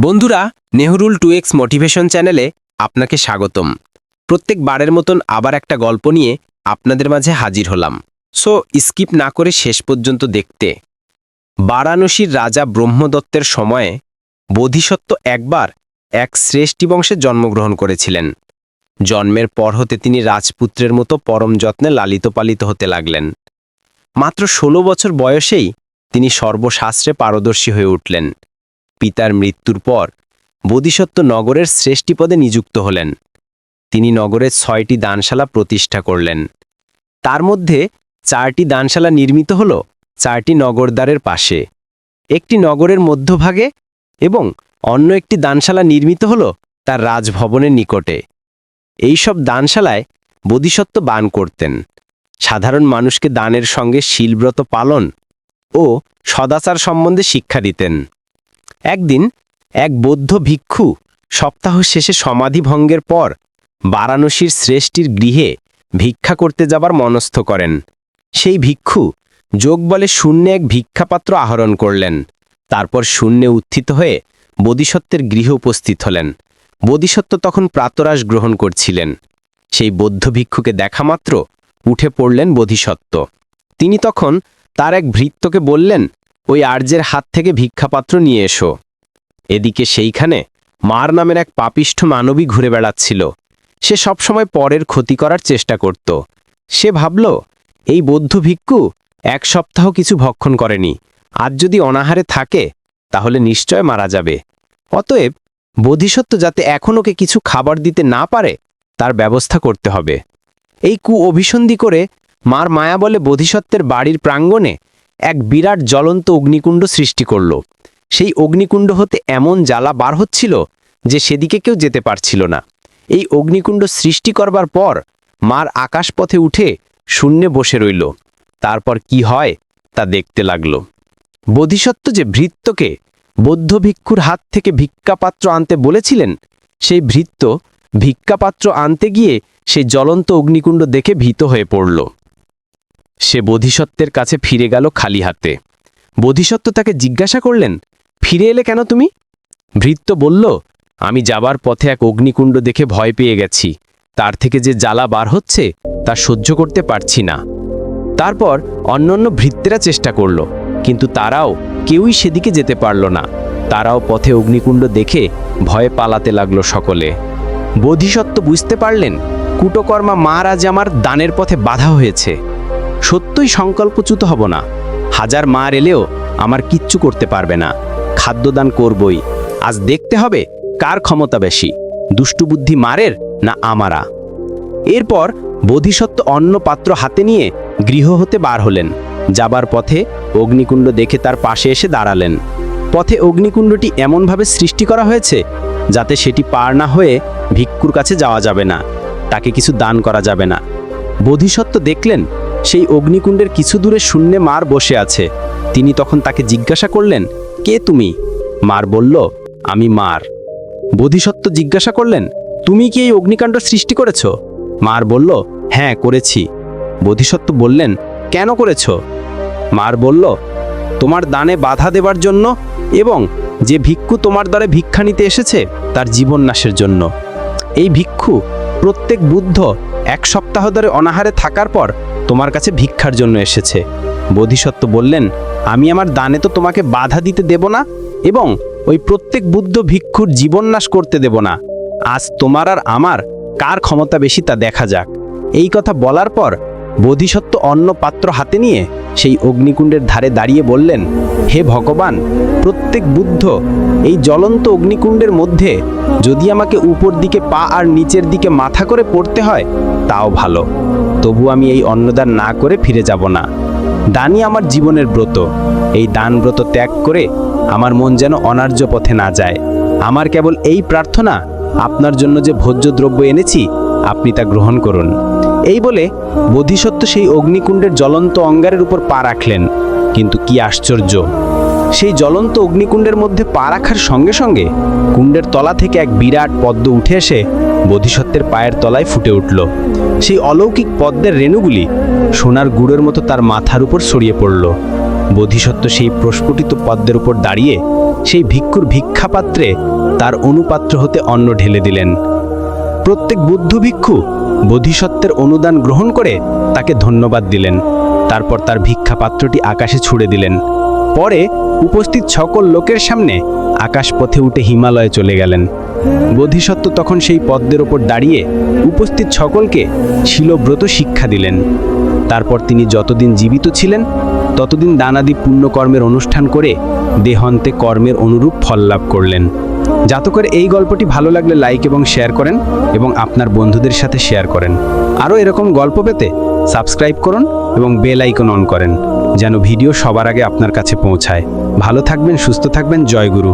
বন্ধুরা, নেহরুল two x motivation চ্যানেলে আপনাকে স্বাগতম। প্রত্যেক বারের মতন আবার একটা গল্প নিয়ে আপনাদের মাঝে হাজির হলাম। সো, স্কিপ না করে শেষ পর্যন্ত দেখতে। বারাণসীর রাজা ব্রহ্মদত্তের সময়ে বোধিসত্ত্ব একবার এক শ্রেষ্ঠী বংশে জন্মগ্রহণ করেছিলেন। জন্মের পর হতে তিনি রাজপুত্রের মতো পরম যত্নে লালিত পালিত হতে লাগলেন। মাত্র ষোলো বছর বয়সেই তিনি সর্বশাস্ত্রে পারদর্শী হয়ে উঠলেন। পিতার মৃত্যুর পর বোধিসত্ত্ব নগরের শ্রেষ্ঠী পদে নিযুক্ত হলেন। তিনি নগরের ছয়টি দানশালা প্রতিষ্ঠা করলেন। তার মধ্যে চারটি দানশালা নির্মিত হল চারটি নগরদ্বারের পাশে। একটি নগরের মধ্যভাগে এবং অন্য একটি দানশালা নির্মিত হল তার রাজভবনের নিকটে। এইসব দানশালায় বোধিসত্ত্ব বান করতেন। সাধারণ মানুষকে দানের সঙ্গে শিলব্রত পালন ও সদাচার সম্বন্ধে শিক্ষা দিতেন। একদিন এক বৌদ্ধ ভিক্ষু সপ্তাহ শেষে সমাধি ভঙ্গের পর বারাণসীর শ্রেষ্ঠীর গৃহে ভিক্ষা করতে যাবার মনস্থ করেন। সেই ভিক্ষু যোগ বলে শূন্যে এক ভিক্ষাপাত্র আহরণ করলেন। তারপর শূন্যে উত্থিত হয়ে বোধিসত্ত্বের গৃহে উপস্থিত হলেন। বোধিসত্ত্ব তখন প্রাতরাশ গ্রহণ করছিলেন। সেই বৌদ্ধ ভিক্ষুকে দেখা মাত্র উঠে পড়লেন বোধিসত্ত্ব। তিনি তখন তার এক ভৃত্যকে বললেন ওই আর্যের হাত থেকে ভিক্ষাপাত্র নিয়ে এসো। এদিকে সেইখানে মার নামের এক পাপিষ্ঠ মানবী ঘুরে বেড়াচ্ছিল। সে সবসময় পরের ক্ষতি করার চেষ্টা করত। সে ভাবল, এই বৌদ্ধ ভিক্ষু এক সপ্তাহ কিছু ভক্ষণ করেনি। আজ যদি অনাহারে থাকে, তাহলে নিশ্চয় মারা যাবে। অতএব বোধিসত্ত্ব যাতে এখন ওকে কিছু খাবার দিতে না পারে, তার ব্যবস্থা করতে হবে। এই কু অভিসন্ধি করে মার মায়া বলে বোধিসত্ত্বের বাড়ির প্রাঙ্গণে এক বিরাট জ্বলন্ত অগ্নিকুণ্ড সৃষ্টি করল। সেই অগ্নিকুণ্ড হতে এমন জ্বালা বার হচ্ছিল যে সেদিকে কেউ যেতে পারছিল না। এই অগ্নিকুণ্ড সৃষ্টি করবার পর মার আকাশপথে উঠে শূন্যে বসে রইল। তারপর কি হয় তা দেখতে লাগল। বোধিসত্ত্ব যে ভৃত্যকে বৌদ্ধ ভিক্ষুর হাত থেকে ভিক্ষাপাত্র আনতে বলেছিলেন, সেই ভৃত্য ভিক্ষাপাত্র আনতে গিয়ে সেই জ্বলন্ত অগ্নিকুণ্ড দেখে ভীত হয়ে পড়ল। সে বোধিসত্ত্বের কাছে ফিরে গেল খালি হাতে। বোধিসত্ত্ব তাকে জিজ্ঞাসা করলেন, ফিরে এলে কেন তুমি? ভৃত্য বলল, আমি যাবার পথে এক অগ্নিকুণ্ড দেখে ভয় পেয়ে গেছি। তার থেকে যে জ্বালা বার হচ্ছে, তা সহ্য করতে পারছি না। তারপর অন্যান্য ভৃত্যেরা চেষ্টা করল, কিন্তু তারাও কেউই সেদিকে যেতে পারল না। তারাও পথে অগ্নিকুণ্ড দেখে ভয়ে পালাতে লাগল সকলে। বোধিসত্ত্ব বুঝতে পারলেন, কুটকর্মা মহারাজ আমার দানের পথে বাধা হয়েছে। সত্যই সংকল্পচ্যুত হব না। হাজার মার এলেও আমার কিচ্ছু করতে পারবে না। খাদ্যদান করবই। আজ দেখতে হবে কার ক্ষমতা বেশি দুষ্টুবুদ্ধি মারের না আমারা। এরপর বোধিসত্ত্ব অন্ন পাত্র হাতে নিয়ে গৃহ হতে বার হলেন। যাবার পথে অগ্নিকুণ্ড দেখে তার পাশে এসে দাঁড়ালেন। পথে অগ্নিকুণ্ডটি এমনভাবে সৃষ্টি করা হয়েছে যাতে সেটি পার না হয়ে ভিক্ষুর কাছে যাওয়া যাবে না। তাকে কিছু দান করা যাবে না। বোধিসত্ত্ব দেখলেন সেই অগ্নিকুণ্ডের কিছু দূরে শূন্যে মার বসে আছে। তিনি তখন তাকে জিজ্ঞাসা করলেন, কে তুমি? মার বলল, আমি মার। বোধিসত্ত্ব জিজ্ঞাসা করলেন, তুমি কি এই অগ্নিকাণ্ড সৃষ্টি করেছ? মার বলল হ্যাঁ করেছি। বোধিসত্ত্ব বললেন, কেন করেছ? মার বলল, তোমার দানে বাধা দেবার জন্য এবং যে ভিক্ষু তোমার দ্বারে ভিক্ষা নিতে এসেছে, তার জীবন নাশের জন্য। এই ভিক্ষু প্রত্যেক বুদ্ধ এক সপ্তাহ ধরে অনাহারে থাকার পর তোমার কাছে ভিক্ষার জন্য এসেছে। বোধিসত্ত্ব বললেন, আমি আমার দানে তো তোমাকে বাধা দিতে দেব না এবং ওই প্রত্যেক বুদ্ধ ভিক্ষুর জীবননাশ করতে দেব না। আজ তোমার আর আমার কার ক্ষমতা বেশি তা দেখা যাক। এই কথা বলার পর বোধিসত্ত্ব অন্য পাত্র হাতে নিয়ে সেই অগ্নিকুণ্ডের ধারে দাঁড়িয়ে বললেন, হে ভগবান, প্রত্যেক বুদ্ধ এই জ্বলন্ত অগ্নিকুণ্ডের মধ্যে যদি আমাকে উপর দিকে পা আর নিচের দিকে মাথা করে পড়তে হয়, তাও ভালো। তবু আমি এই অন্নদান না করে ফিরে যাব না। দানই আমার জীবনের ব্রত। এই দান ব্রত ত্যাগ করে আমার মন যেন অনার্য পথে না যায়। আমার কেবল এই প্রার্থনা, আপনার জন্য যে ভোজ্য দ্রব্য এনেছি, আপনি তা গ্রহণ করুন। এই বলে বোধিসত্ত্ব সেই অগ্নিকুণ্ডের জ্বলন্ত অঙ্গারের উপর পা রাখলেন। কিন্তু কি আশ্চর্য! সেই জ্বলন্ত অগ্নিকুণ্ডের মধ্যে পা রাখার সঙ্গে সঙ্গে কুণ্ডের তলা থেকে এক বিরাট পদ্ম উঠে এসে বোধিসত্ত্বের পায়ের তলায় ফুটে উঠল। সেই অলৌকিক পদ্মের রেণুগুলি সোনার গুড়ের মতো তার মাথার উপর ছড়িয়ে পড়ল। বোধিসত্ত্ব সেই প্রস্ফুটিত পদ্মের উপর দাঁড়িয়ে সেই ভিক্ষুর ভিক্ষাপাত্রে তার অনুপাত্র হতে অন্ন ঢেলে দিলেন। প্রত্যেক বুদ্ধ ভিক্ষু বোধিসত্ত্বের অনুদান গ্রহণ করে তাকে ধন্যবাদ দিলেন। তারপর তার ভিক্ষা পাত্রটি আকাশে ছুড়ে দিলেন। পরে উপস্থিত সকল লোকের সামনে আকাশ পথে উঠে হিমালয়ে চলে গেলেন। বোধিসত্ত্ব তখন সেই পদ্মের ওপর দাঁড়িয়ে উপস্থিত সকলকে শিলব্রত শিক্ষা দিলেন। তারপর তিনি যতদিন জীবিত ছিলেন, ততদিন দানাদি পুণ্যকর্মের অনুষ্ঠান করে দেহান্তে কর্মের অনুরূপ ফল লাভ করলেন। জাতকের এই গল্পটি ভালো লাগলে লাইক এবং শেয়ার করেন এবং আপনার বন্ধুদের সাথে শেয়ার করেন। আরও এরকম গল্প পেতে সাবস্ক্রাইব করুন এবং বেল আইকন অন করেন, যেন ভিডিও সবার আগে আপনার কাছে পৌঁছায়। ভালো থাকবেন, সুস্থ থাকবেন, জয় গুরু।